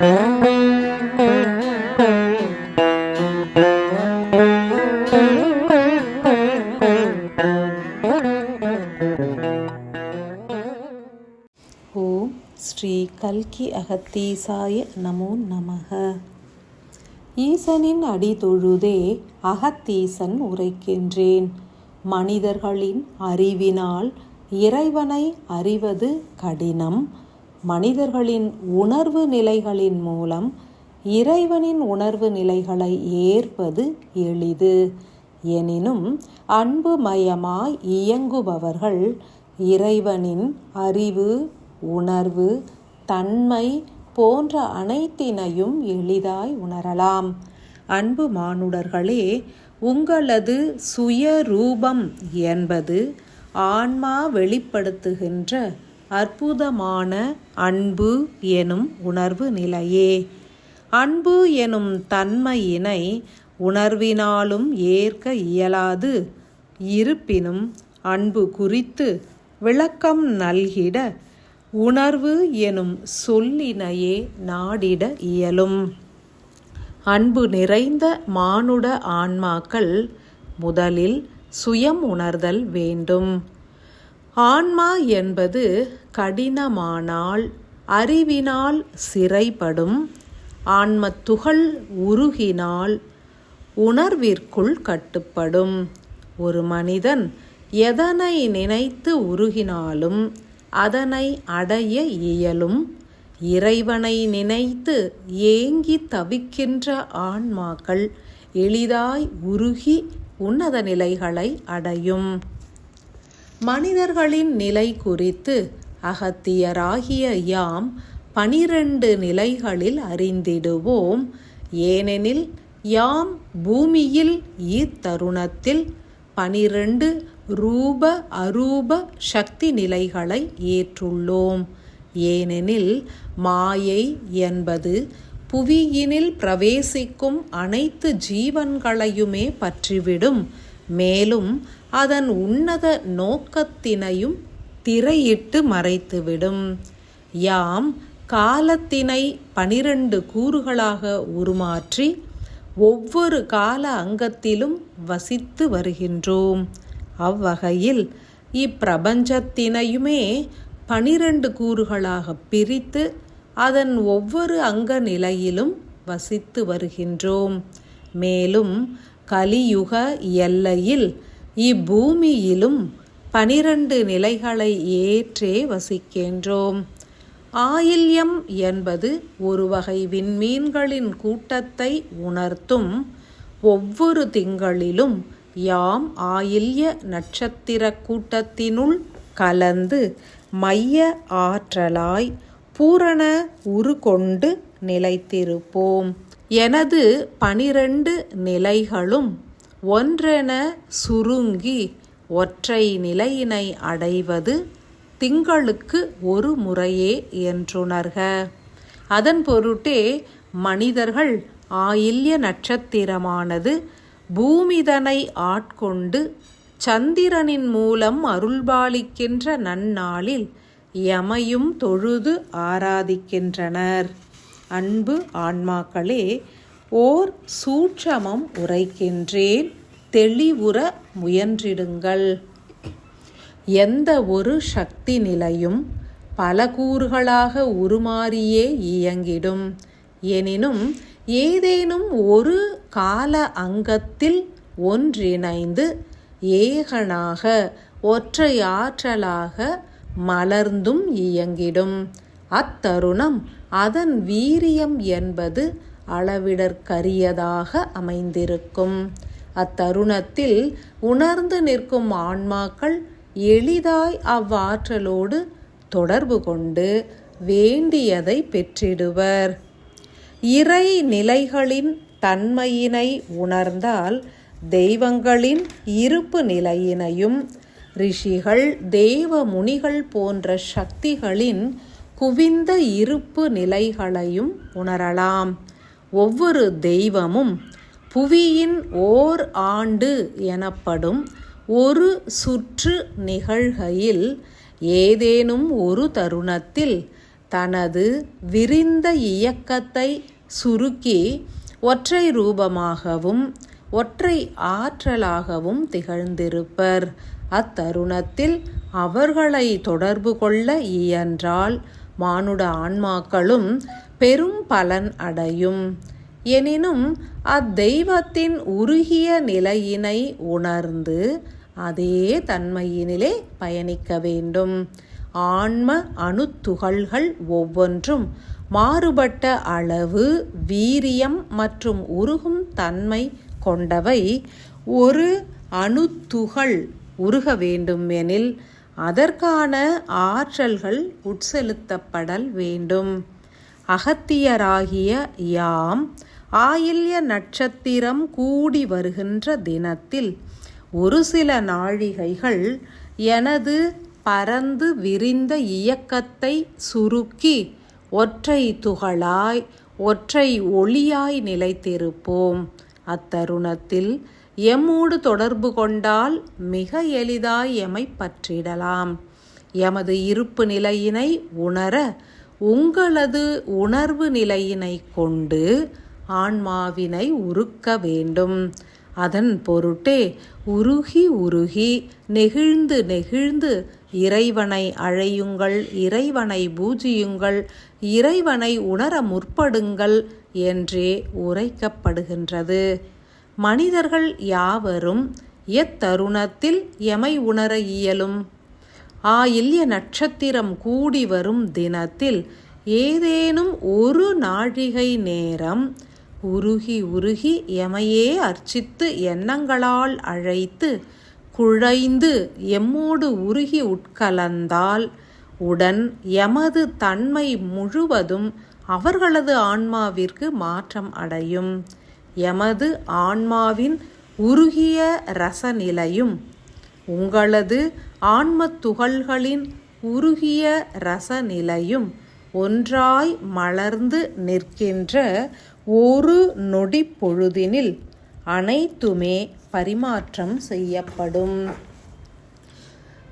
ஓம் ஸ்ரீ கல்கி அகத்தீசாய நமோ நமக. ஈசனின் அடி தொழுதே அகத்தீசன் உரைக்கின்றேன். மனிதர்களின் அறிவினால் இறைவனை அறிவது கடினம். மனிதர்களின் உணர்வு நிலைகளின் மூலம் இறைவனின் உணர்வு நிலைகளை ஏற்பது எளிது. எனினும் அன்பு மயமாய் இயங்குபவர்கள் இறைவனின் அறிவு உணர்வு தன்மை போன்ற அனைத்தினையும் எளிதாய் உணரலாம். அன்பு மானுடர்களே உங்களது சுயரூபம் என்பது ஆன்மா வெளிப்படுத்துகின்ற அற்புதமான அன்பு எனும் உணர்வு நிலையே. அன்பு எனும் தன்மையினை உணர்வினாலும் ஏற்க இயலாது. இருப்பினும் அன்பு குறித்து விளக்கம் நல்கிட உணர்வு எனும் சொல்லினையே நாடிட இயலும். அன்பு நிறைந்த மானுட ஆன்மாக்கள் முதலில் சுயம் உணர்தல் வேண்டும். ஆன்மா என்பது கடினமானால் அறிவினால் சிறைப்படும் ஆன்மத்துகள் உருகினால் உணர்விற்குள் கட்டுப்படும். ஒரு மனிதன் எதனை நினைத்து உருகினாலும் அதனை அடைய இயலும். இறைவனை நினைத்து ஏங்கி தவிக்கின்ற ஆன்மாக்கள் எளிதாய் உருகி உன்னத நிலைகளை அடையும். மனிதர்களின் நிலை குறித்து அகத்தியராகிய யாம் பனிரெண்டு நிலைகளில் அறிந்திடுவோம். ஏனெனில் யாம் பூமியில் இத்தருணத்தில் பனிரெண்டு ரூப அரூப சக்தி நிலைகளை ஏற்றுள்ளோம். ஏனெனில் மாயை என்பது புவியினில் பிரவேசிக்கும் அனைத்து ஜீவன்களையுமே பற்றிவிடும். மேலும் அதன் உன்னத நோக்கத்தினையும் திரையிட்டு மறைத்துவிடும். யாம் காலத்தினை பனிரெண்டு கூறுகளாக உருமாற்றி ஒவ்வொரு கால அங்கத்திலும் வசித்து வருகின்றோம். அவ்வகையில் இப்பிரபஞ்சத்தினையுமே பனிரெண்டு கூறுகளாக பிரித்து அதன் ஒவ்வொரு அங்க நிலையிலும் வசித்து வருகின்றோம். மேலும் கலியுக எல்லையில் இப்பூமியிலும் பனிரண்டு நிலைகளை ஏற்றே வசிக்கின்றோம். ஆயில்யம் என்பது ஒரு வகை விண்மீன்களின் கூட்டத்தை உணர்த்தும் ஒவ்வொரு திங்களிலும் யாம் ஆயில்ய நட்சத்திர கூட்டத்தினுள் கலந்து மைய ஆற்றலாய் பூரண உரு கொண்டு நிலைத்திருப்போம். எனது பனிரண்டு நிலைகளும் ஒன்றென சுருங்கி ஒற்றை நிலையினை அடைவது திங்களுக்கு ஒரு முறையே என்றுணர்க. அதன் பொருட்டே மனிதர்கள் ஆயில்ய நட்சத்திரமானது பூமிதனை ஆட்கொண்டு சந்திரனின் மூலம் அருள்பாலிக்கின்ற நன்னாளில் எமையும் தொழுது ஆராதிக்கின்றனர். அன்பு ஆன்மாக்களே ஓர் சூட்சமம் உரைக்கின்றேன். தெளிவுற முயன்றிடுங்கள். எந்த ஒரு சக்தி நிலையும் பல கூறுகளாக உருமாறியே இயங்கிடும். எனினும் ஏதேனும் ஒரு கால அங்கத்தில் ஒன்றிணைந்து ஏகனாக ஒற்றையாற்றலாக மலர்ந்தும் இயங்கிடும். அத்தருணம் அதன் வீரியம் என்பது அளவிடற்கரியதாக அமைந்திருக்கும். அத்தருணத்தில் உணர்ந்து நிற்கும் ஆன்மாக்கள் எளிதாய் அவ்வாற்றலோடு தொடர்பு கொண்டு வேண்டியதை பெற்றிடுவர். இறை நிலைகளின் தன்மையினை உணர்ந்தால் தெய்வங்களின் இருப்பு நிலையினையும் ரிஷிகள் தேவ முனிகள் போன்ற சக்திகளின் குவிந்த இருப்பு நிலைகளையும் உணரலாம். ஒவ்வொரு தெய்வமும் புவியின் ஓர் ஆண்டு எனப்படும் ஒரு சுற்று நிகழ்கையில் ஏதேனும் ஒரு தருணத்தில் தனது விரிந்த இயக்கத்தை சுருக்கி ஒற்றை ரூபமாகவும் ஒற்றை ஆற்றலாகவும் திகழ்ந்திருப்பர். அத்தருணத்தில் அவர்களை தொடர்பு கொள்ள இயன்றால் மானுட ஆன்மாக்களும் பெரும் பலன் அடையும். எனினும் அத்தெய்வத்தின் உருகிய நிலையினை உணர்ந்து அதே தன்மையினிலே பயணிக்க வேண்டும். ஆன்ம அணுத்துகள்கள் ஒவ்வொன்றும் மாறுபட்ட அளவு வீரியம் மற்றும் உருகும் தன்மை கொண்டவை. ஒரு அணுத்துகள் உருக வேண்டும் எனில் அதற்கான ஆற்றல்கள் உட்செலுத்தப்படல் வேண்டும். அகத்தியராகிய யாம் ஆயில்ய நட்சத்திரம் கூடி வருகின்ற தினத்தில் ஒரு சில நாழிகைகள் எனது பரந்து விரிந்த இயக்கத்தை சுருக்கி ஒற்றை துகளாய் ஒற்றை ஒளியாய் நிலைத்திருப்போம். அத்தருணத்தில் எம்மோடு தொடர்பு கொண்டால் மிக எளிதாய் எமை பற்றிடலாம். எமது இருப்பு நிலையினை உணர உங்களது உணர்வு நிலையினை கொண்டு ஆன்மாவினை உருக்க வேண்டும். அதன் பொருட்டே உருகி உருகி நெகிழ்ந்து நெகிழ்ந்து இறைவனை அழையுங்கள் இறைவனை பூஜியுங்கள் இறைவனை உணர முற்படுங்கள் என்றே உரைக்கப்படுகின்றது. மனிதர்கள் யாவரும் எத்தருணத்தில் எமை உணர இயலும். ஆயில்ய நட்சத்திரம் கூடி வரும் தினத்தில் ஏதேனும் ஒரு நாழிகை நேரம் உருகி உருகி எமையே அர்ச்சித்து எண்ணங்களால் அழைத்து குழைந்து எம்மோடு உருகி உட்கலந்தால் உடன் எமது தன்மை முழுவதும் அவர்களது ஆன்மாவிற்கு மாற்றம் அடையும். எமது ஆன்மாவின் உருகிய ரசநிலையும் உங்களது ஆன்மத் துகள்களின் உருகிய ரசநிலையும் ஒன்றாய் மலர்ந்து நிற்கின்ற ஒரு நொடி பொழுதினில் அனைத்துமே பரிமாற்றம் செய்யப்படும்.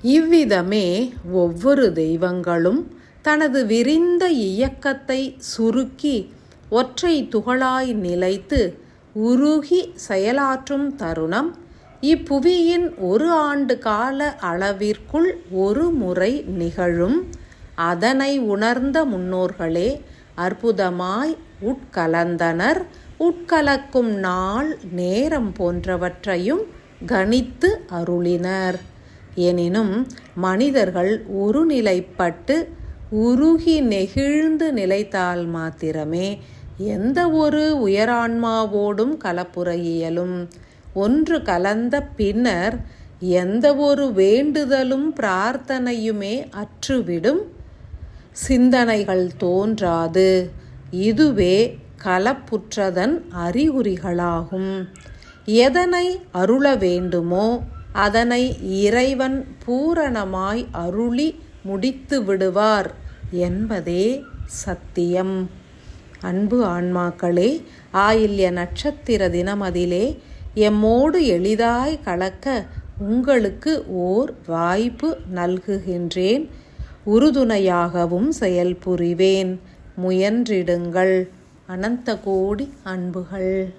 இவ்விதமே ஒவ்வொரு தெய்வங்களும் தனது விரிந்த இயக்கத்தை சுருக்கி ஒற்றை துகளாய் நிலைத்து உருகி செயலாற்றும் தருணம் இப்புவியின் ஒரு ஆண்டு கால அளவிற்குள் ஒரு முறை நிகழும். அதனை உணர்ந்த முன்னோர்களே அற்புதமாய் உட்கலந்தனர். உட்கலக்கும் நாள் நேரம் போன்றவற்றையும் கணித்து அருளினர். எனினும் மனிதர்கள் ஒருநிலைப்பட்டு உருகி நெகிழ்ந்து நிலைத்தால் மாத்திரமே எந்த ஒரு உயரான்மாவோடும் கலப்புற இயலும் ஒன்று கலந்த பின்னர் எந்த ஒரு வேண்டுதலும் பிரார்த்தனையுமே அற்றுவிடும். சிந்தனைகள் தோன்றாது. இதுவே கலப்புற்றதன் அறிகுறிகளாகும். எதனை அருள வேண்டுமோ அதனை இறைவன் பூரணமாய் அருளி முடித்து விடுவார் என்பதே சத்தியம். அன்பு ஆன்மாக்களே ஆயில்ய நட்சத்திர தினமதிலே எம்மோடு எளிதாய் கலக்க உங்களுக்கு ஓர் வாய்ப்பு நல்குகின்றேன். உறுதுணையாகவும் செயல்புரிவேன் முயன்றிடுங்கள். அனந்த கோடி அன்புகள்.